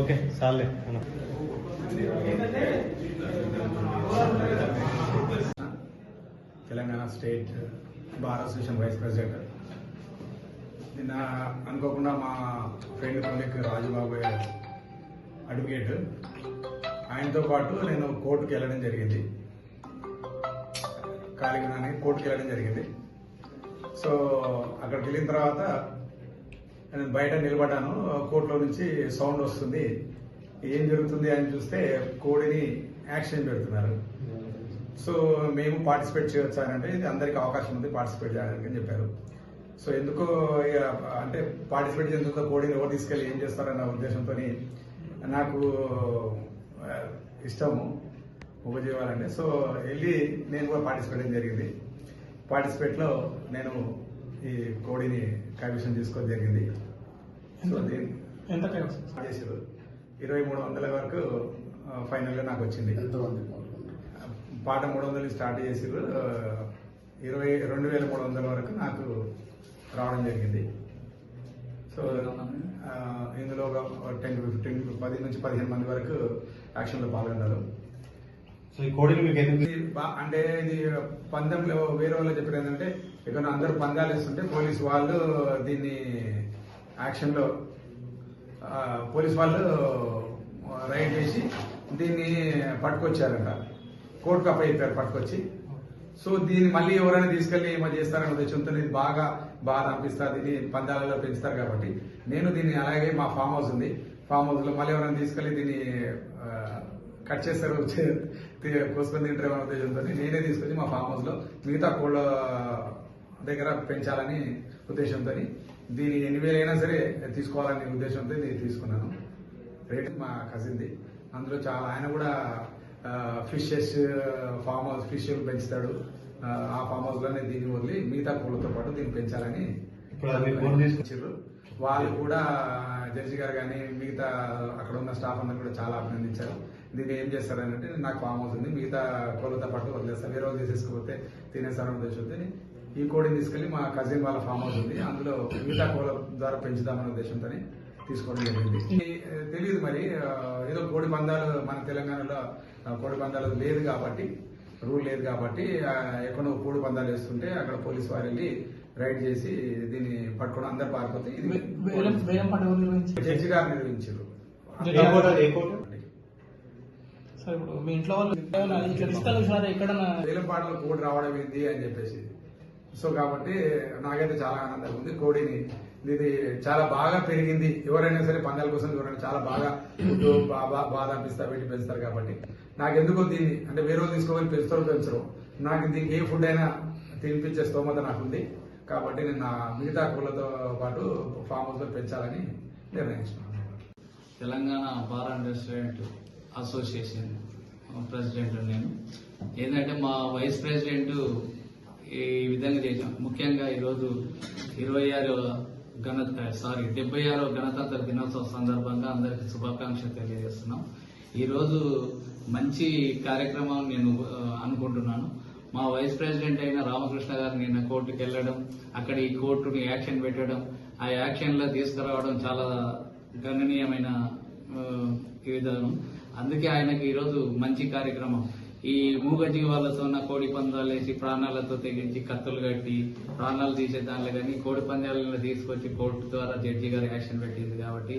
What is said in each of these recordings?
Okay చాలే అన్న. Telangana state bar association vice president. నిన్న అనుకోకుండా మా ఫ్రెండ్ కొలిక్ రాజుబాబు అడ్వకేట్. ఆయనతో పాటు నేను కోర్టుకు వెళ్ళడం జరిగింది. ఖాళీగానే కోర్టుకు వెళ్ళడం జరిగింది. సో అక్కడికి వెళ్ళిన తర్వాత నేను బయట నిలబడ్డాను. కోర్టులో నుంచి సౌండ్ వస్తుంది. ఏం జరుగుతుంది అని చూస్తే కోడిని యాక్షన్ పెడుతున్నారు. సో మేము పార్టిసిపేట్ చేయొచ్చు అని అంటే ఇది అందరికీ అవకాశం ఉంది పార్టిసిపేట్ చేయడానికి అని చెప్పారు. సో ఎందుకో ఇక అంటే పార్టిసిపేట్ చేసిన కోడిని ఎవరు తీసుకెళ్ళి ఏం చేస్తారన్న ఉద్దేశంతో నాకు ఇష్టము ఉపజీవాలంటే. సో వెళ్ళి నేను కూడా పార్టిసిపేట్ చేయడం జరిగింది. పార్టిసిపేట్లో నేను ఈ కోడిని కమిషన్ తీసుకోవడం జరిగింది. సో ఎంత చేసారు ఇరవై మూడు వందల వరకు ఫైనల్గా నాకు వచ్చింది. పాట మూడు వందలు స్టార్ట్ చేసిర్రు ఆ, ఇరవై రెండు వేల మూడు వందల వరకు నాకు రావడం జరిగింది. సో ఇందులో ఒక టెన్ ఫిఫ్టీన్ పది నుంచి పదిహేను మంది వరకు యాక్షన్లో పాల్గొన్నారు. సో ఈ కోడిని మీకు ఎందుకు అంటే ఇది పందెంలో వేరే వాళ్ళు చెప్పారు ఏంటంటే ఇక్కడ అందరూ పందాలు వేస్తుంటే పోలీస్ వాళ్ళు దీన్ని యాక్షన్లో పోలీస్ వాళ్ళు రైడ్ చేసి దీన్ని పట్టుకొచ్చారంట. కోర్టు కప్ చెప్పారు పట్టుకొచ్చి. సో దీన్ని మళ్ళీ ఎవరైనా తీసుకెళ్ళి ఏమో చేస్తారని ఉద్దేశంతో ఇది బాగా బాగా అనిపిస్తారు దీన్ని పందాలలో పెంచుతారు కాబట్టి నేను దీన్ని అలాగే మా ఫామ్ హౌస్ ఉంది. ఫామ్ హౌస్లో మళ్ళీ ఎవరైనా తీసుకెళ్ళి దీన్ని కట్ చేస్తారు కోసుకొని తింటారు ఉద్దేశంతో నేనే తీసుకొచ్చి మా ఫామ్ హౌస్లో మిగతా కోళ్ళ దగ్గర పెంచాలని ఉద్దేశంతో దీని ఎన్ని వేలైనా సరే తీసుకోవాలనే ఉద్దేశంతో ఇది తీసుకున్నాను. రేట్ మా కజిన్ది అందులో చాలా ఆయన కూడా ఫిషెస్ ఫామ్ హౌస్ ఫిష్ పెంచుతాడు. ఆ, ఫామ్ హౌస్లోనే దీన్ని వదిలి మిగతా కోళ్ళతో పాటు దీన్ని పెంచాలని ఇప్పుడు వాళ్ళు కూడా జడ్జి గారు కానీ మిగతా అక్కడ ఉన్న స్టాఫ్ అందరూ కూడా చాలా అభినందించారు. దీన్ని ఏం చేస్తారని అంటే నాకు ఫామ్ హౌస్ ఉంది మిగతా కోళ్ళతో పాటు వదిలేస్తారు వేరే వాళ్ళు తీసేసుకోకపోతే తినేస్తారని ఉద్దేశంతో ఈ కోడిని తీసుకెళ్ళి మా కజిన్ వాళ్ళ ఫామ్ హౌస్ ఉంది. అందులో మిగతా కోళ్ళ ద్వారా పెంచుదామనే ఉద్దేశంతో తీసుకోవడం జరిగింది. తెలియదు మరి ఏదో కోడి పందాలు మన తెలంగాణలో కోడి పందాలు లేదు కాబట్టి రూల్ లేదు కాబట్టి ఎక్కడో కోడి పందాలు వేస్తుంటే అక్కడ పోలీసు వారు వెళ్ళి రైడ్ చేసి దీన్ని పట్టుకోవడం అందరు పారిపోతే ఇది జడ్జి గారు నిర్వహించారు సార్ ఇప్పుడు మీ ఇంట్లో వాళ్ళు ఎక్కడన్నా వేలంపాటలో కోడి రావడం ఏంది అని చెప్పేసి. సో కాబట్టి నాకైతే చాలా ఆనందంగా ఉంది. కోడిని ఇది చాలా బాగా పెరిగింది. ఎవరైనా సరే పందాల కోసం ఎవరైనా చాలా బాగా ఫుడ్ బా- బా- బాధ అనిపిస్తారు పెట్టి పెంచుతారు కాబట్టి. నాకు ఎందుకో దీన్ని అంటే వేరే తీసుకోవాలి పెంచుతారు పెంచరు. నాకు దీనికి ఏ ఫుడ్ అయినా తినిపించే స్తోమత నాకుంది. కాబట్టి నేను నా మిగతా కోళ్ళతో పాటు ఫామ్ హౌస్లో పెంచాలని నిర్ణయించుకున్నాను. Telangana bar and restaurant association president నేను. ఏంటంటే మా వైస్ ప్రెసిడెంట్ ఈ విధంగా చేశాం. ముఖ్యంగా ఈరోజు ఇరవై ఆరు గణ సారీ డెబ్బై ఆరో గణతంత్ర దినోత్సవం సందర్భంగా అందరికీ శుభాకాంక్షలు తెలియజేస్తున్నాం. ఈరోజు మంచి కార్యక్రమం నేను అనుకుంటున్నాను. మా వైస్ ప్రెసిడెంట్ అయిన రామకృష్ణ గారు నిన్న కోర్టుకు వెళ్ళడం అక్కడ ఈ కోర్టుని యాక్షన్ పెట్టడం ఆ యాక్షన్లో తీసుకురావడం చాలా గణనీయమైన కీర్తనం విధానం అందుకే ఆయనకి ఈరోజు మంచి కార్యక్రమం. ఈ మూగ జీవాలతో ఉన్న కోడి పందాలు వేసి ప్రాణాలతో తెగించి కత్తులు కట్టి ప్రాణాలు తీసే దానిలో కానీ కోడి పందాలను తీసుకొచ్చి కోర్టు ద్వారా జడ్జి గారు యాక్షన్ పెట్టింది కాబట్టి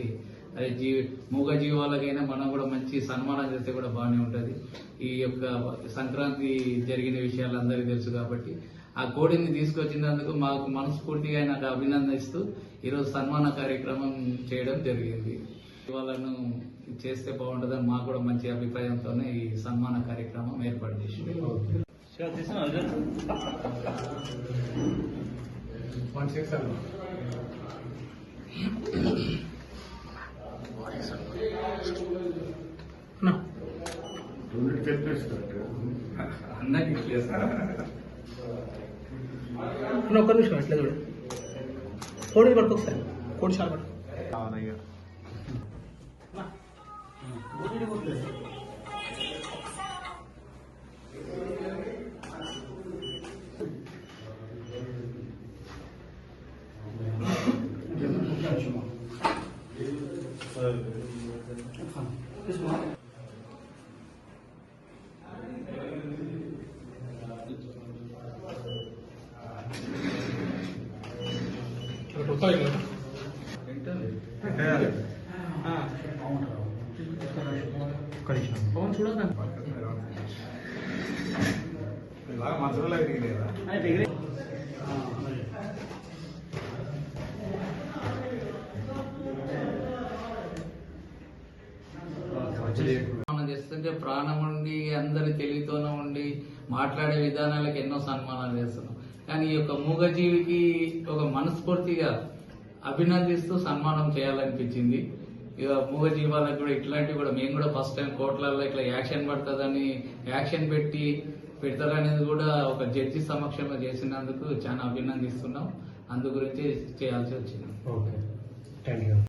అది జీ మూగ జీవాలకైనా మనం కూడా మంచి సన్మానం చేస్తే కూడా బాగానే ఉంటుంది. ఈ యొక్క సంక్రాంతి జరిగిన విషయాలు అందరికీ తెలుసు కాబట్టి ఆ కోడిని తీసుకొచ్చినందుకు మాకు మనస్ఫూర్తిగా నాకు అభినందిస్తూ ఈరోజు సన్మాన కార్యక్రమం చేయడం జరిగింది. వాళ్ళను చేస్తే బాగుంటుందని మాకు కూడా మంచి అభిప్రాయంతోనే ఈ సన్మాన కార్యక్రమం ఏర్పాటు చేసి ఒక్క నిమిషం అట్లా చూడు. కోడి పట్టుకోసారి కోడి ಕೊಡ್ತಾ ಇಲ್ಲ ಎಂಟು పవన్ మనసులో మనం చేస్తుంటే ప్రాణం ఉండి అందరి తెలివితోనే ఉండి మాట్లాడే విధానాలకు ఎన్నో సన్మానాలు చేస్తున్నాం. కానీ ఈ యొక్క మూగజీవికి ఒక మనస్ఫూర్తిగా అభినందిస్తూ సన్మానం చేయాలనిపించింది. ఇక మూగజీవాలకు కూడా ఇట్లాంటివి కూడా మేము కూడా ఫస్ట్ టైం కోర్టులలో ఇట్లా యాక్షన్ పడుతుందని యాక్షన్ పెట్టి పెడతారనేది కూడా ఒక జడ్జి సమక్షంలో చేసినందుకు చాలా అభినందిస్తున్నాం. అందు గురించి చేయాల్సి వచ్చింది. ఓకే. Thank you